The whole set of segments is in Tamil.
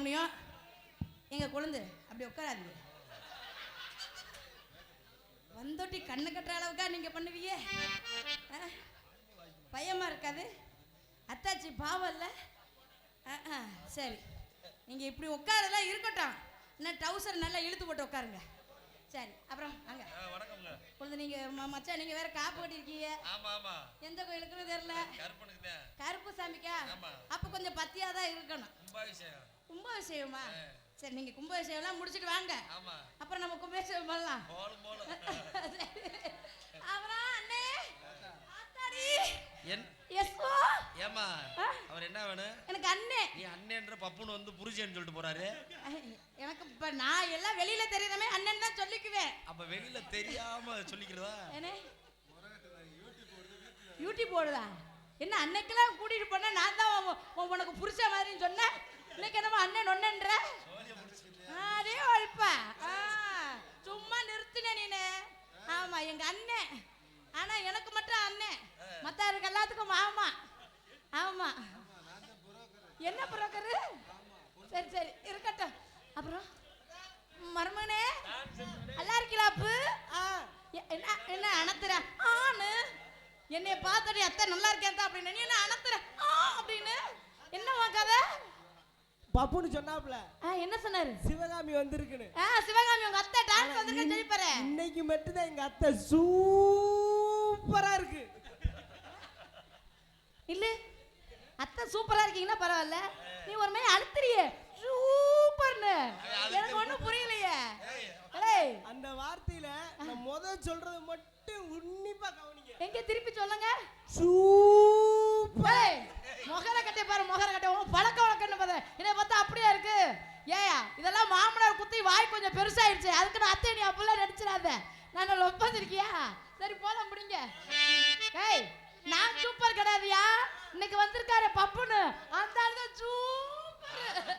முடியும் எங்க குழந்தை. அப்படி உட்காராதீங்க. வந்தோட்டி கண்ணு கட்டுற அளவுக்கா நீங்க பண்ணுவீங்க? ஆ? பயமா இருக்காது. அத்தாச்சி பாவம் இல்ல. சரி. நீங்க இப்படி உட்காரலாம் இருக்கட்டும். என்ன டவுசர் நல்லா இழுத்து போட்டு உட்காருங்க. சரி அப்புறம் அங்க வணக்கம்ங்க. குழந்தை நீங்க மச்சான் நீங்க வேற காப்பு கட்டிருக்கீங்க ஆமா ஆமா. எந்த கோயிலுக்குன்னு தெரியல. கருப்பனுக்கு கருப்பு சாமிக்கா. அப்ப கொஞ்சம் பத்தியா தான் இருக்கணும் கும்பாபிஷேகம் சரி நீங்க கும்பாபிஷேகம்லாம் முடிச்சிட்டு வாங்க. அப்புறம் நம்ம கும்பாபிஷேகம் பண்ணலாம். அப்புறம் அண்ணே ஏமா அவர் என்ன வேணும் எனக்கு அண்ணே. நீ அண்ணன்ற பப்புன்னு வந்து புரிச்சேன்னு சொல்லிட்டு போறாரு. எனக்கு இப்ப நான் எல்லாம் வெளியில தெரியறமே அண்ணன் தான் சொல்லிக்குவேன். அப்ப வெளியில தெரியாம சொல்லிக்கிறதா? என்ன? யூடியூப் போடுதா? என்ன அன்னைக்கெல்லாம் கூட்டிட்டு போனா நான் தான் உன் உன் உனக்கு புருஷ மாதிரின்னு சொன்னேன். இன்னைக்கு என்னமோ அண்ணன் ஒன்னன்ற அதே ஒழிப்பா ஆ, சும்மா நிறுத்தின நீனு ஆமா எங்க அண்ணன் ஆனா எனக்கு மட்டும் அண்ணன் மத்தவருக்கு எல்லாத்துக்கும் மாமா ஆமா என்ன புரோக்கரு சரி சரி இருக்கட்டும் அப்புறம் மருமகனே நல்லா இருக்கீங்களாப்பு எ- என்ன என்ன அனத்துற ஆனு என்னை பார்த்தடி அத்தை நல்லா இருக்கேன் அப்படின்னு நீ என்ன அனத்துற ஆ அப்படின்னு என்னம்மா கதை பப்புன்னு சொன்னாப்ல என்ன சொன்னாரு? சிவகாமி வந்திருக்குன்னு. ஆ சிவகாமி உங்க அத்தை டான்ஸ் வந்திருக்கேன்னு சொல்லி பாரு இன்னைக்கு மட்டும்தான் எங்க அத்தை சூப்பரா இருக்கு. இல்ல அத்தை சூப்பரா இருக்கீங்கன்னா பரவாயில்ல. நீ ஒரு மாதிரி அழுத்துறியே. சூப்பர்னு. எனக்கு ஒண்ணும் புரியலையே. அந்த வார்த்தையில நான் முத சொல்றது மட்டும் உன்னிப்பா கவனிங்க. எங்க திருப்பி சொல்லுங்க? சூப்பர். முகர கட்டை பாரு முகர கட்டை உன் பழக்க வழக்கம்னு பாரு. என்னை பார்த்தா அப்படியே இருக்கு. ஏயா இதெல்லாம் மாமனார் குத்தி வாய் கொஞ்சம் பெருசாயிடுச்சு அதுக்கு நான் அத்தை நீ அப்பெல்லாம் நடிச்சிடாத நான் ஒப்பந்திருக்கியா சரி போலாம் முடிங்க. ஏய் நான் சூப்பர் கிடையாதுயா? இன்னைக்கு வந்திருக்காரு பப்புன்னு. அந்த ஆளு தான் சூப்பர்.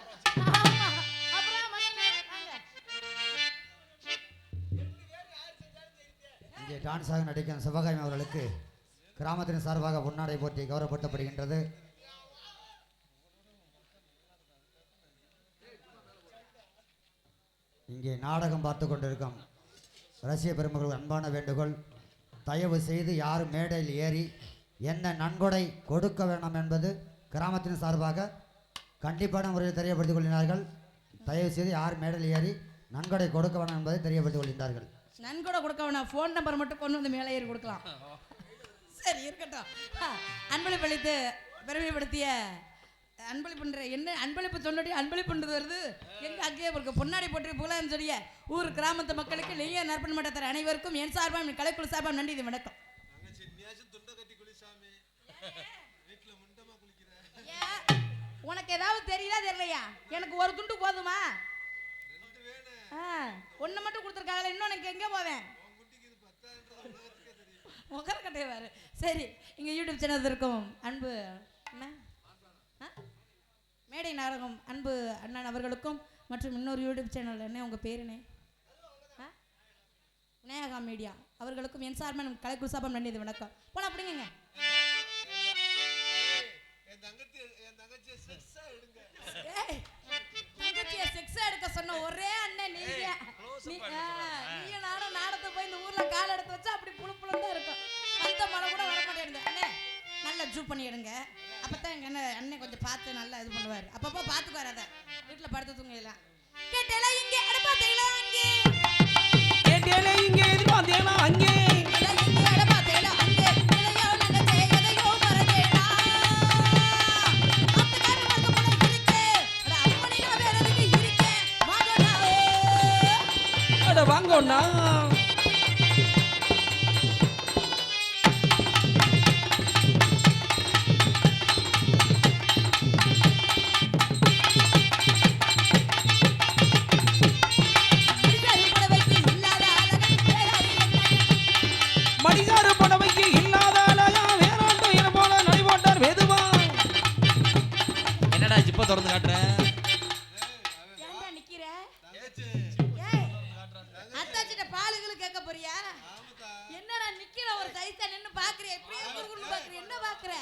டான்ஸாக நடிக்கும் சிவகாமி அவர்களுக்கு கிராமத்தின் சார்பாக பொன்னாடை போட்டி கௌரவப்படுத்தப்படுகின்றது. இங்கே நாடகம் பார்த்து கொண்டிருக்கும் ரசிக பெருமக்கள் அன்பான வேண்டுகோள் தயவு செய்து யாரும் மேடையில் ஏறி என்ன நன்கொடை கொடுக்க வேண்டாம் என்பது கிராமத்தின் சார்பாக கண்டிப்பான முறையில் தெரியப்படுத்திக் கொள்கிறார்கள். தயவு செய்து யார் மேடையில் ஏறி நன்கொடை கொடுக்க வேணாம் என்பதை தெரியப்படுத்திக் கொள்கின்றார்கள். நன்கொடை கொடுக்க வேணாம். ஃபோன் நம்பர் மட்டும் கொண்டு வந்து மேலே ஏறி கொடுக்கலாம். சரி இருக்கட்டும். ஆ, அன்பளிப்பு அளித்து பெருமைப்படுத்திய அன்பளிப்புன்ற என்ன அன்பளிப்பு சொன்னடி அன்பளிப்புன்றது வருது. எங்க அங்கேயே இருக்கு. பொன்னாடி போட்டு புகழான்னு சொல்லிய ஊர் கிராமத்து மக்களுக்கு நெய்ய நற்பன் மட்டத்தர அனைவருக்கும் என் சார்பாக என் கலைக்குழு சார்பாக நன்றி இது வணக்கம்? உனக்கு ஏதாவது தெரியுதா தெரியலையா? எனக்கு ஒரு துண்டு போதுமா? ஒன்று மட்டும் கொடுத்துருக்காங்களே இன்னும் எனக்கு எங்கே போவேன்? முகரக்கட்டை வேறு சரி இங்கே யூடியூப் சேனல் இருக்கும். அன்பு என்ன? மேடை நாடகம் அன்பு அண்ணன் அவர்களுக்கும் மற்றும் இன்னொரு யூடியூப் சேனல் என்ன உங்கள் பேர் என்ன? ஆ? விநாயகா மீடியா. அவர்களுக்கும் என் சார்பாக கலைக்குழு சாபம் நன்றி இது வணக்கம். போலாம் அப்படிங்க தங்கச்சியை ஆ எடுக்க சொன்ன ஒரே அண்ணன் நீங்க. நீ நானும் நாடத்தை போய் இந்த ஊர்ல கால் எடுத்து வச்சா அப்படி புழு புழுன்னு தான் இருக்கும். மழை கூட வர மாட்டேங்குது. அண்ணே நல்லா ஜூ பண்ணி எடுங்க அப்பதான் எங்க அண்ணன் அண்ணன் கொஞ்சம் பார்த்து நல்லா இது பண்ணுவார். அப்பப்போ பார்த்துக்குவார் அதை. வீட்டில் படுத்து தூங்கலாம் கேட்டேல இங்கே அங்கே. இங்க எதிர்பார்த்தேனா அங்கே. கேட்டேல இங்கே அங்கே. எதையோ திறந்து காட்டுறேன் பாலுகளை கேட்க போறியா? என்னடா நிக்கிற? ஒரு சைஸா நின்னு பாக்குறியா? இப்படியே குறுகுறு என்ன பாக்குற?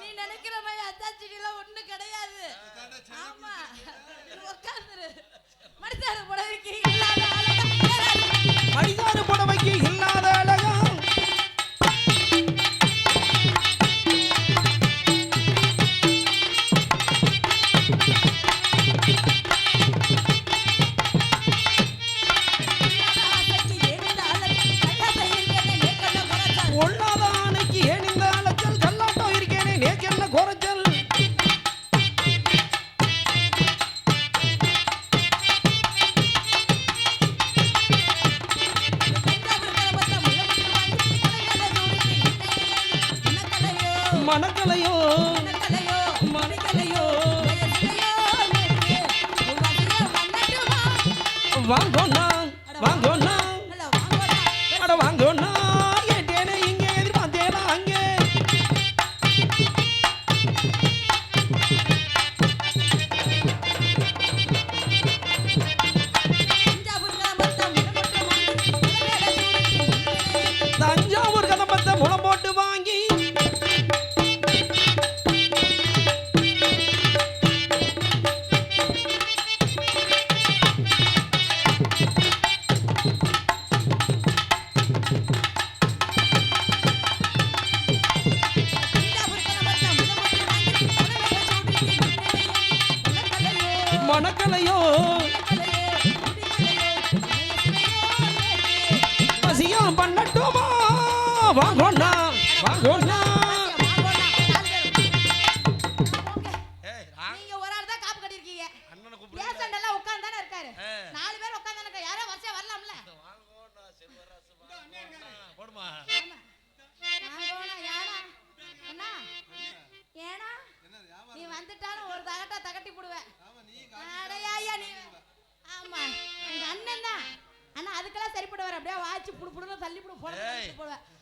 நீ நினைக்கிற மாதிரி அத்தாச்சிடி எல்லாம் ஒண்ணு கிடையாது. ஆமா. உட்காந்துரு மடித்தாரு அகலையோ பசியம் பண்ணட்டுமா? வாங்கோண்ணா வாங்கோண்ணா.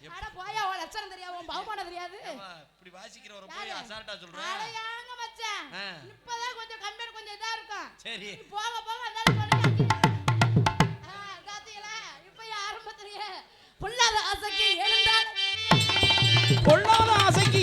அட போயா உன் லட்சணம் தெரியாது உன் பகுமானம் தெரியாது. இப்பதான் கொஞ்சம் கம்பெனி கொஞ்சம் இதா இருக்கும். போக போக அதால பண்ணுங்க காத்தியல இப்ப ஆரம்பத்திலேயே பொல்லாத ஆசைக்கு எழுந்தாள் பொல்லாத ஆசைக்கு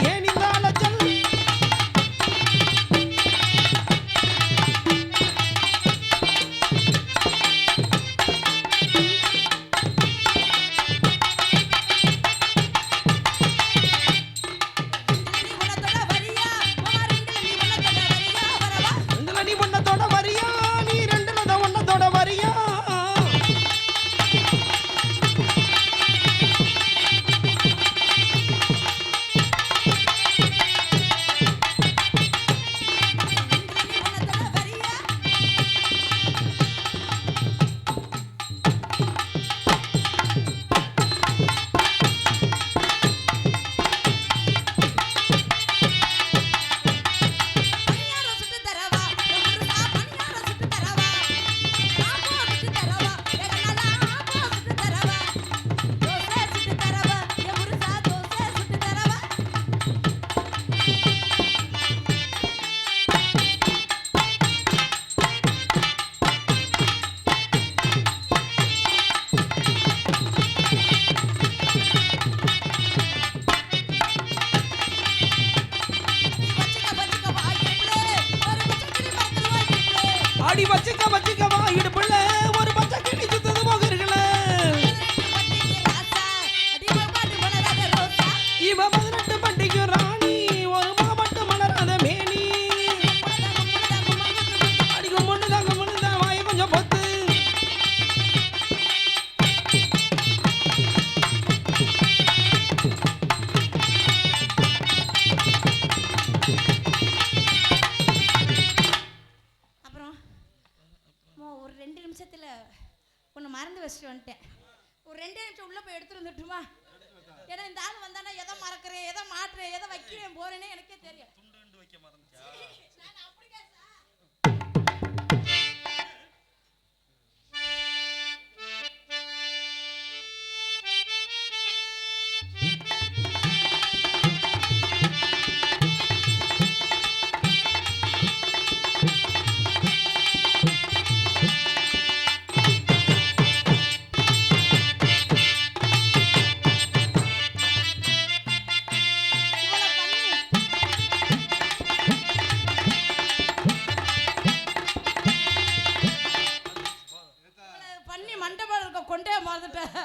கொண்டே மறந்துட்டேன்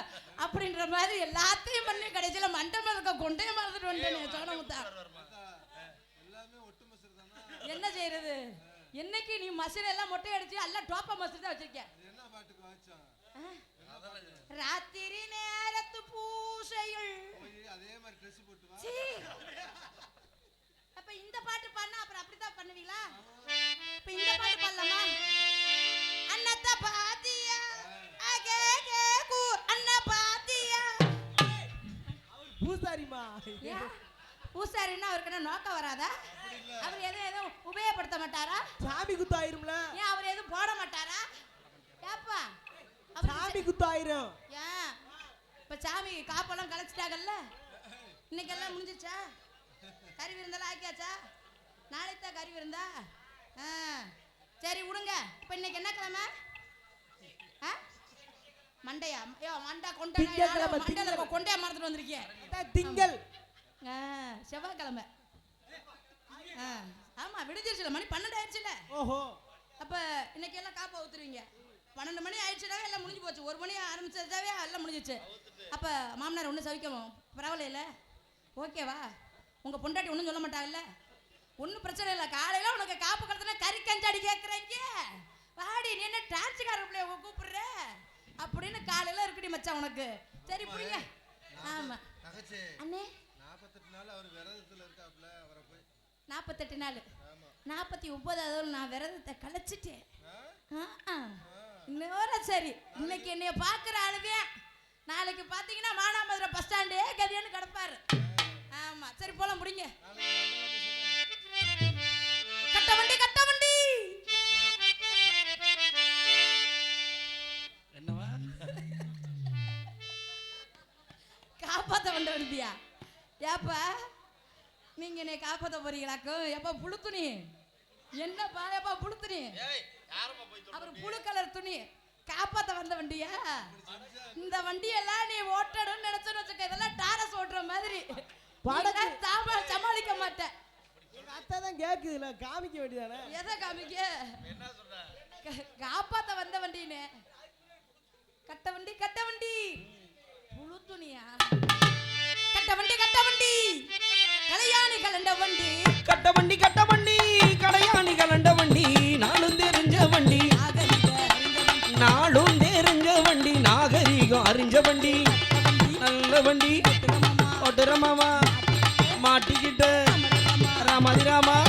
அப்படின்ற மாதிரி எல்லாத்தையும் பண்ணி கடைசியில் மண்டபம் இருக்க கொண்டே மறந்துட்டு வந்துட்டேன் என்ன செய்யறது? என்னைக்கு நீ மசில் எல்லாம் மொட்டை அடிச்சு எல்லாம் டோப்பா மசில் தான் வச்சிருக்கேன் ராத்திரி நேரத்து பூசையுள் அப்ப இந்த பாட்டு பாடினா அப்புறம் அப்படித்தான் பண்ணுவீங்களா? இப்ப இந்த பாட்டு பண்ணலாமா அண்ணத்தா பூசாரிமா? பூசாரின்னா அவருக்கு என்ன நோக்கம் வராதா? அவர் எதுவும் எதுவும் உபயோகப்படுத்த மாட்டாரா? சாமி குத்தாயிரும்ல. ஏன் அவர் எதுவும் போட மாட்டாரா? ஏப்பா சாமி குத்தாயிரும். ஏன் இப்ப சாமி காப்பெல்லாம் கலைச்சிட்டாங்கல்ல? இன்னைக்கெல்லாம் முடிஞ்சிச்சா கறி விருந்தெல்லாம் ஆக்கியாச்சா? நாளைக்கு தான் கறி விருந்தா ஆ சரி விடுங்க. இப்போ இன்னைக்கு என்ன கிழமை? மண்டையா ஐயோ மண்டை கொண்டை மண்டையில். கொண்டையா மறந்துட்டு வந்திருக்கேன் திங்கள். ஆ செவ்வாய்க்கிழமை. ஆமா விடிஞ்சிருச்சுல மணி பன்னெண்டு ஆயிடுச்சுல. ஓஹோ. அப்ப இன்னைக்கு எல்லாம் காப்பா ஊத்துருவீங்க பன்னெண்டு மணி ஆயிடுச்சுனாவே எல்லாம் முடிஞ்சு போச்சு. ஒரு மணி ஆரம்பிச்சதாவே எல்லாம் முடிஞ்சிச்சு. அப்ப மாமனார் ஒன்றும் சவிக்கவும். பரவாயில்ல ஓகேவா உங்க பொண்டாட்டி ஒன்றும் சொல்ல மாட்டாங்கல்ல ஒன்றும் பிரச்சனை இல்லை. காலையில உனக்கு காப்பு கலத்துல கறி கஞ்சாடி கேட்குறீங்க வாடி நீ என்ன டான்ஸுக்கார பிள்ளைய கூப்பிடுற? அப்படின்னு காலையில இருக்குடி மச்சான் உனக்கு. சரி புரியுங்க ஆமா. அண்ணே. நாற்பத்தெட்டு நாள் அவர் விரதத்துல இருக்காப்புல அவரை போய். நாற்பத்தெட்டு நாள். ஆமா. நாற்பத்தி ஒன்பதாவது நான் விரதத்தை கலைச்சிட்டேன். இன்னொரு சரி இன்னைக்கு என்னைய பார்க்குற ஆளுவே நாளைக்கு பார்த்தீங்கன்னா மானாமதுரை பஸ் ஸ்டாண்டே கதியான்னு கிடப்பாரு. ஆமா. சரி போலாம் முடிங்க கட்ட வண்டி கட்ட காப்பாத்த வண்ட வண்டியா ஏப்பா நீங்க என்னை காப்பாத்த போறீங்களாக்கும் எப்பா புழு துணி என்னப்பா ஏப்பா புழு துணி அவர் புழு கலர் துணி காப்பாத்த வந்த வண்டியா? இந்த வண்டியெல்லாம் நீ ஓட்டணும்னு நினைச்சோன்னு வச்சுக்க இதெல்லாம் டாரஸ் ஓட்டுற மாதிரி. தாம சமாளிக்க மாட்டேன் தான் கேக்குதுல காமிக்க வேண்டியதானே? எதை காமிக்க? என்ன சொல்ற? க- காப்பாத்த வந்த வண்டின்னு நாகரிகம் வண்டி நல்ல வண்டி. திருமமா, ஓட்டுற மாமா மாட்டிக்கிட்ட ராமாதி ராமா.